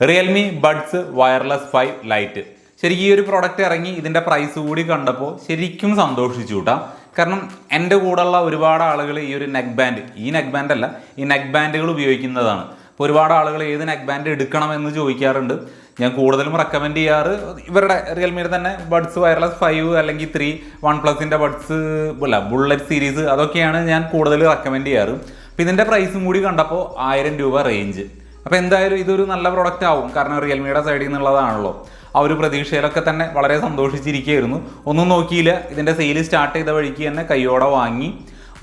Realme buds wireless five lite ശരിക്കും ഈ ഒരു പ്രോഡക്റ്റ് ഇറങ്ങി ഇതിന്റെ പ്രൈസ് കൂടി കണ്ടപ്പോൾ ശരിക്കും സന്തോഷിച്ചു കൂട്ടാം കാരണം എന്റെ കൂടെയുള്ള ഒരുപാട് ആളുകൾ ഈ ഒരു നെക്ക് ബാൻഡ് ഈ നെക്ക് ബാൻഡ് അല്ല ഈ നെക്ക് ബാൻഡുകൾ ഉപയോഗിക്കുന്നതാണ്. അപ്പോൾ ഒരുപാട് ആളുകൾ ഏത് നെക്ക് ബാൻഡ് എടുക്കണം എന്ന് ചോദിക്കാറുണ്ട്. ഞാൻ കൂടുതലും റെക്കമെൻഡ് ചെയ്യാറ് ഇവരുടെ റിയൽമിയുടെ തന്നെ ബഡ്സ് വയർലെസ് ഫൈവ് അല്ലെങ്കിൽ ത്രീ വൺ പ്ലസിന്റെ ബഡ്സ് അല്ല ബുള്ളറ്റ് സീരീസ് അതൊക്കെയാണ് ഞാൻ കൂടുതൽ റെക്കമെൻഡ് ചെയ്യാറ്. അപ്പോൾ ഇതിന്റെ പ്രൈസും കൂടി കണ്ടപ്പോൾ ആയിരം രൂപ റേഞ്ച് അപ്പോൾ എന്തായാലും ഇതൊരു നല്ല പ്രൊഡക്റ്റ് ആവും. കാരണം റിയൽമിയുടെ സൈഡിൽ നിന്നുള്ളതാണല്ലോ ആ ഒരു പ്രതീക്ഷയിലൊക്കെ തന്നെ വളരെ സന്തോഷിച്ചിരിക്കുകയായിരുന്നു. ഒന്നും നോക്കിയില്ല. ഇതിന്റെ സെയിൽ സ്റ്റാർട്ട് ചെയ്ത വഴിക്ക് തന്നെ കൈയോടെ വാങ്ങി.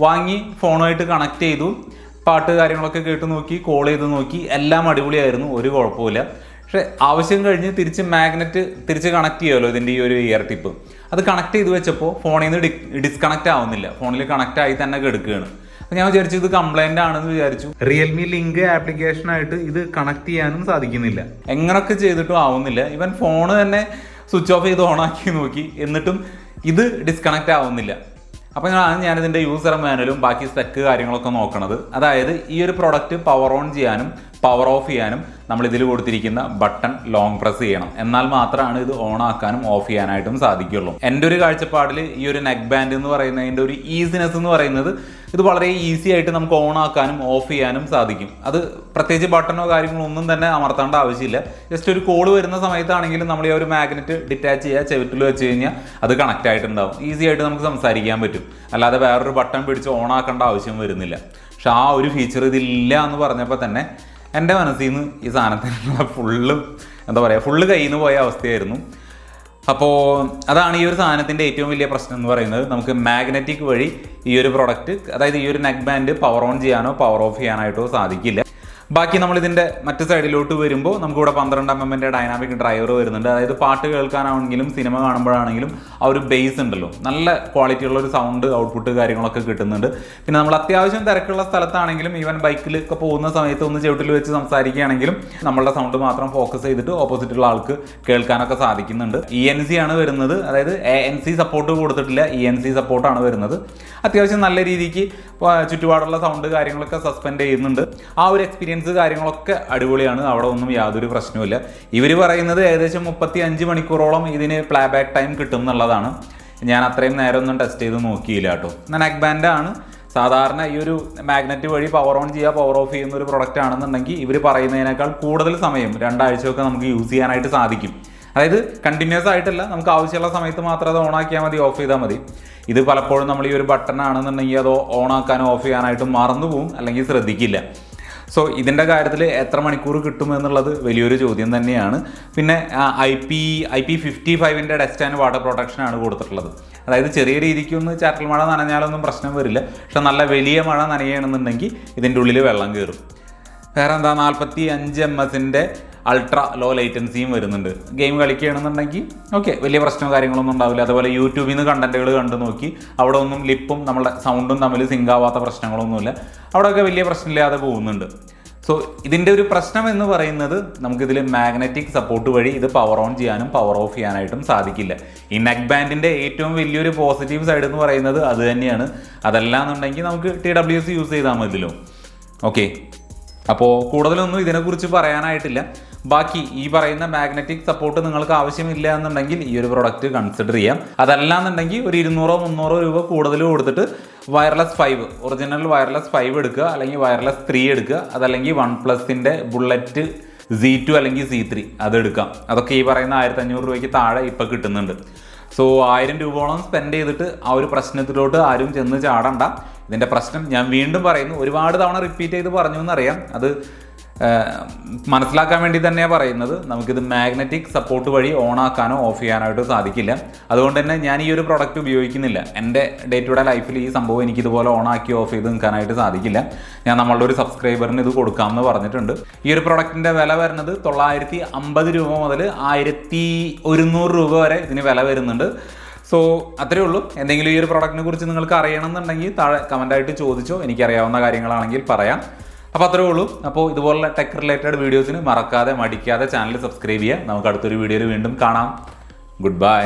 വാങ്ങി ഫോണുമായിട്ട് കണക്ട് ചെയ്തു. പാട്ട് കാര്യങ്ങളൊക്കെ കേട്ട് നോക്കി കോൾ ചെയ്ത് നോക്കി. എല്ലാം അടിപൊളിയായിരുന്നു. ഒരു കുഴപ്പമില്ല പക്ഷേ ആവശ്യം കഴിഞ്ഞ് തിരിച്ച് മാഗ്നറ്റ് തിരിച്ച് കണക്ട് ചെയ്യുമല്ലോ ഇതിന്റെ ഈ ഒരു ഇയർ ടിപ്പ് അത് കണക്ട് ചെയ്ത് വെച്ചപ്പോൾ ഫോണിൽ നിന്ന് ഡിസ്കണക്ട് ആവുന്നില്ല. ഫോണിൽ കണക്ട് ആയി തന്നെ കെടുക്കുകയാണ്. അപ്പോൾ ഞാൻ വിചാരിച്ചു ഇത് കംപ്ലൈന്റ് ആണെന്ന് വിചാരിച്ചു. റിയൽമി ലിങ്ക് ആപ്ലിക്കേഷൻ ആയിട്ട് ഇത് കണക്ട് ചെയ്യാനും സാധിക്കുന്നില്ല. എങ്ങനൊക്കെ ചെയ്തിട്ടും ആവുന്നില്ല. ഇവൻ ഫോണ് തന്നെ സ്വിച്ച് ഓഫ് ചെയ്ത് ഓണാക്കി നോക്കി. എന്നിട്ടും ഇത് ഡിസ്കണക്ട് ആവുന്നില്ല. അപ്പോൾ ഞാൻ ഞാനിതിന്റെ യൂസർ മാനുവലും ബാക്കി സ്പെക്ക് കാര്യങ്ങളൊക്കെ നോക്കണത്. അതായത് ഈ ഒരു പ്രൊഡക്റ്റ് പവർ ഓൺ ചെയ്യാനും പവർ ഓഫ് ചെയ്യാനും നമ്മൾ ഇതിൽ കൊടുത്തിരിക്കുന്ന ബട്ടൺ ലോങ് പ്രസ് ചെയ്യണം. എന്നാൽ മാത്രമാണ് ഇത് ഓൺ ആക്കാനും ഓഫ് ചെയ്യാനായിട്ടും സാധിക്കുള്ളൂ. എന്റെ ഒരു കാഴ്ചപ്പാടിൽ ഈ ഒരു നെക്ക് ബാൻഡ് എന്ന് പറയുന്നതിന്റെ ഒരു ഈസിനെസ് എന്ന് പറയുന്നത് ഇത് വളരെ ഈസി ആയിട്ട് നമുക്ക് ഓൺ ആക്കാനും ഓഫ് ചെയ്യാനും സാധിക്കും. അത് പ്രത്യേകിച്ച് ബട്ടണോ കാര്യങ്ങളോ ഒന്നും തന്നെ അമർത്തേണ്ട ആവശ്യമില്ല. ജസ്റ്റ് ഒരു കോൾ വരുന്ന സമയത്താണെങ്കിലും നമ്മൾ ഈ ഒരു മാഗ്നറ്റ് ഡിറ്റാച്ച് ചെയ്യുക ചെവിറ്റിൽ വെച്ച് കഴിഞ്ഞാൽ അത് കണക്റ്റ് ആയിട്ടുണ്ടാവും. ഈസി ആയിട്ട് നമുക്ക് സംസാരിക്കാൻ പറ്റും. അല്ലാതെ വേറൊരു ബട്ടൺ പിടിച്ച് ഓൺ ആക്കേണ്ട ആവശ്യം വരുന്നില്ല. പക്ഷെ ആ ഒരു ഫീച്ചർ ഇതില്ല എന്ന് പറഞ്ഞപ്പോൾ തന്നെ എന്റെ മനസ്സിൽ നിന്ന് ഈ സാധനത്തിനുള്ള ഫുള്ളും എന്താ പറയുക ഫുള്ള് കയ്യിൽ നിന്ന് പോയ അവസ്ഥയായിരുന്നു. അപ്പോൾ അതാണ് ഈ ഒരു സാധനത്തിന്റെ ഏറ്റവും വലിയ പ്രശ്നം എന്ന് പറയുന്നത്. നമുക്ക് മാഗ്നറ്റിക് വഴി ഈ ഒരു പ്രൊഡക്റ്റ് അതായത് ഈ ഒരു നെക്ക് ബാൻഡ് പവർ ഓൺ ചെയ്യാനോ പവർ ഓഫ് ചെയ്യാനായിട്ടോ സാധിക്കില്ല. ബാക്കി നമ്മൾ ഇതിന്റെ മറ്റു സൈഡിലോട്ട് വരുമ്പോൾ നമുക്കിവിടെ പന്ത്രണ്ട് എം എമ്മിന്റെ ഡൈനാമിക് ഡ്രൈവർ വരുന്നുണ്ട്. അതായത് പാട്ട് കേൾക്കാനാണെങ്കിലും സിനിമ കാണുമ്പോഴാണെങ്കിലും ആ ഒരു ബേസ് ഉണ്ടല്ലോ. നല്ല ക്വാളിറ്റി ഉള്ള ഒരു സൗണ്ട് ഔട്ട്പുട്ട് കാര്യങ്ങളൊക്കെ കിട്ടുന്നുണ്ട്. പിന്നെ നമ്മൾ അത്യാവശ്യം തിരക്കുള്ള സ്ഥലത്താണെങ്കിലും ഈവൻ ബൈക്കിൽ ഒക്കെ പോകുന്ന സമയത്ത് ഒന്ന് ചവിട്ടിൽ വെച്ച് സംസാരിക്കുകയാണെങ്കിലും നമ്മളുടെ സൗണ്ട് മാത്രം ഫോക്കസ് ചെയ്തിട്ട് ഓപ്പോസിറ്റുള്ള ആൾക്ക് കേൾക്കാനൊക്കെ സാധിക്കുന്നുണ്ട്. ഇ എൻ സി ആണ് വരുന്നത്. അതായത് എ എൻ സി സപ്പോർട്ട് കൊടുത്തിട്ടില്ല. ഇ എൻ സി സപ്പോർട്ടാണ് വരുന്നത്. അത്യാവശ്യം നല്ല രീതിക്ക് ചുറ്റുപാടുള്ള സൗണ്ട് കാര്യങ്ങളൊക്കെ സസ്പെൻഡ് ചെയ്യുന്നുണ്ട്. ആ ഒരു എക്സ്പീരിയൻസ് കാര്യങ്ങളൊക്കെ അടിപൊളിയാണ്. അവിടെ ഒന്നും യാതൊരു പ്രശ്നവുമില്ല. ഇവർ പറയുന്നത് ഏകദേശം മുപ്പത്തി അഞ്ച് മണിക്കൂറോളം ഇതിന് പ്ലേ ബാക്ക് ടൈം കിട്ടും എന്നുള്ളതാണ്. ഞാൻ അത്രയും നേരം ഒന്നും ടെസ്റ്റ് ചെയ്ത് നോക്കിയില്ല കേട്ടോ. നെക്ക് ബാൻഡാണ് സാധാരണ ഈ ഒരു മാഗ്നറ്റ് വഴി പവർ ഓൺ ചെയ്യുക പവർ ഓഫ് ചെയ്യുന്ന ഒരു പ്രൊഡക്റ്റ് ആണെന്നുണ്ടെങ്കിൽ ഇവർ പറയുന്നതിനേക്കാൾ കൂടുതൽ സമയം രണ്ടാഴ്ചയൊക്കെ നമുക്ക് യൂസ് ചെയ്യാനായിട്ട് സാധിക്കും. അതായത് കണ്ടിന്യൂസ് ആയിട്ടല്ല നമുക്ക് ആവശ്യമുള്ള സമയത്ത് മാത്രം അത് ഓൺ ആക്കിയാൽ മതി ഓഫ് ചെയ്താൽ മതി. ഇത് പലപ്പോഴും നമ്മൾ ഈ ഒരു ബട്ടൺ ആണെന്നുണ്ടെങ്കിൽ അത് ഓൺ ആക്കാനോ ഓഫ് ചെയ്യാനായിട്ടും മറന്നു പോകും അല്ലെങ്കിൽ ശ്രദ്ധിക്കില്ല. സോ ഇതിന്റെ കാര്യത്തിൽ എത്ര മണിക്കൂർ കിട്ടുമെന്നുള്ളത് വലിയൊരു ചോദ്യം തന്നെയാണ്. പിന്നെ I P I P fifty ഫൈവിന്റെ dust and water പ്രൊട്ടക്ഷനാണ് കൊടുത്തിട്ടുള്ളത്. അതായത് ചെറിയ രീതിക്കൊന്ന് ചാറ്റൽ മഴ നനഞ്ഞാലൊന്നും പ്രശ്നം വരില്ല. പക്ഷെ നല്ല വലിയ മഴ നനയണമെന്നുണ്ടെങ്കിൽ ഇതിന്റെ ഉള്ളിൽ വെള്ളം കയറും വേറെ എന്താ നാൽപ്പത്തി അഞ്ച് എം എസിന്റെ അൾട്രാ ലോ ലൈറ്റൻസിയും വരുന്നുണ്ട്. ഗെയിം കളിക്കുകയാണെന്നുണ്ടെങ്കിൽ ഓക്കെ വലിയ പ്രശ്നമോ കാര്യങ്ങളൊന്നും ഉണ്ടാവില്ല. അതുപോലെ യൂട്യൂബിൽ നിന്ന് കണ്ടന്റുകൾ കണ്ടു നോക്കി അവിടെ ഒന്നും ലിപ്പും നമ്മുടെ സൗണ്ടും തമ്മിൽ സിങ്ക് ആവാത്ത പ്രശ്നങ്ങളൊന്നുമില്ല. അവിടെയൊക്കെ വലിയ പ്രശ്നമില്ലാതെ പോകുന്നുണ്ട്. സോ ഇതിന്റെ ഒരു പ്രശ്നം എന്ന് പറയുന്നത് നമുക്കിതിൽ മാഗ്നറ്റിക് സപ്പോർട്ട് വഴി ഇത് പവർ ഓൺ ചെയ്യാനും പവർ ഓഫ് ചെയ്യാനായിട്ടും സാധിക്കില്ല. ഈ നെക്ക് ബാൻഡിന്റെ ഏറ്റവും വലിയൊരു പോസിറ്റീവ് സൈഡ് എന്ന് പറയുന്നത് അത് തന്നെയാണ്. അതല്ലാന്നുണ്ടെങ്കിൽ നമുക്ക് ടി ഡബ്ല്യു എസ് യൂസ് ചെയ്താൽ മതിയല്ലോ. ഓക്കെ അപ്പോൾ കൂടുതലൊന്നും ഇതിനെക്കുറിച്ച് പറയാനായിട്ടില്ല. ബാക്കി ഈ പറയുന്ന മാഗ്നറ്റിക് സപ്പോർട്ട് നിങ്ങൾക്ക് ആവശ്യമില്ല എന്നുണ്ടെങ്കിൽ ഈ ഒരു പ്രൊഡക്റ്റ് കൺസിഡർ ചെയ്യാം. അതല്ലാന്നുണ്ടെങ്കിൽ ഒരു ഇരുന്നൂറോ മുന്നൂറോ രൂപ കൂടുതൽ കൊടുത്തിട്ട് wireless five original wireless five എടുക്കുക അല്ലെങ്കിൽ വയർലെസ് ത്രീ എടുക്കുക അതല്ലെങ്കിൽ വൺ പ്ലസിന്റെ ബുള്ളറ്റ് സി ടു അല്ലെങ്കിൽ സി ത്രീ അതെടുക്കാം അതൊക്കെ ഈ പറയുന്ന ആയിരത്തി അഞ്ഞൂറ് രൂപയ്ക്ക് താഴെ ഇപ്പോൾ കിട്ടുന്നുണ്ട്. സോ ആയിരം രൂപയോളം സ്പെൻഡ് ചെയ്തിട്ട് ആ ഒരു പ്രശ്നത്തിലോട്ട് ആരും ചെന്ന് ചാടണ്ട. ഇതിന്റെ പ്രശ്നം ഞാൻ വീണ്ടും പറയുന്നു. ഒരുപാട് തവണ റിപ്പീറ്റ് ചെയ്ത് പറഞ്ഞു എന്നറിയാം അത് മനസ്സിലാക്കാൻ വേണ്ടി തന്നെയാണ് പറയുന്നത്. നമുക്കിത് മാഗ്നറ്റിക് സപ്പോർട്ട് വഴി ഓൺ ആക്കാനോ ഓഫ് ചെയ്യാനായിട്ടോ സാധിക്കില്ല. അതുകൊണ്ട് തന്നെ ഞാൻ ഈ ഒരു പ്രൊഡക്റ്റ് ഉപയോഗിക്കുന്നില്ല. എന്റെ ഡേ ടു ഡേ ലൈഫിൽ ഈ സംഭവം എനിക്കിതുപോലെ ഓൺ ആക്കി ഓഫ് ചെയ്ത് നിൽക്കാനായിട്ട് സാധിക്കില്ല. ഞാൻ നമ്മളുടെ ഒരു സബ്സ്ക്രൈബറിന് ഇത് കൊടുക്കാമെന്ന് പറഞ്ഞിട്ടുണ്ട്. ഈ ഒരു പ്രൊഡക്റ്റിന്റെ വില വരുന്നത് തൊള്ളായിരത്തി അമ്പത് രൂപ മുതൽ ആയിരത്തി ഒരുന്നൂറ് രൂപ വരെ ഇതിന് വില വരുന്നുണ്ട്. സോ അത്രേ ഉള്ളൂ. എന്തെങ്കിലും ഈ ഒരു പ്രൊഡക്റ്റിനെ കുറിച്ച് നിങ്ങൾക്ക് അറിയണമെന്നുണ്ടെങ്കിൽ താഴെ കമന്റായിട്ട് ചോദിച്ചോ. എനിക്കറിയാവുന്ന കാര്യങ്ങളാണെങ്കിൽ പറയാം. അപ്പോൾ അത്രേ ഉള്ളൂ. അപ്പോൾ ഇതുപോലുള്ള ടെക് റിലേറ്റഡ് വീഡിയോസിന് മറക്കാതെ മടിക്കാതെ ചാനൽ സബ്സ്ക്രൈബ് ചെയ്യുക. നമുക്ക് അടുത്തൊരു വീഡിയോയിൽ വീണ്ടും കാണാം. Good bye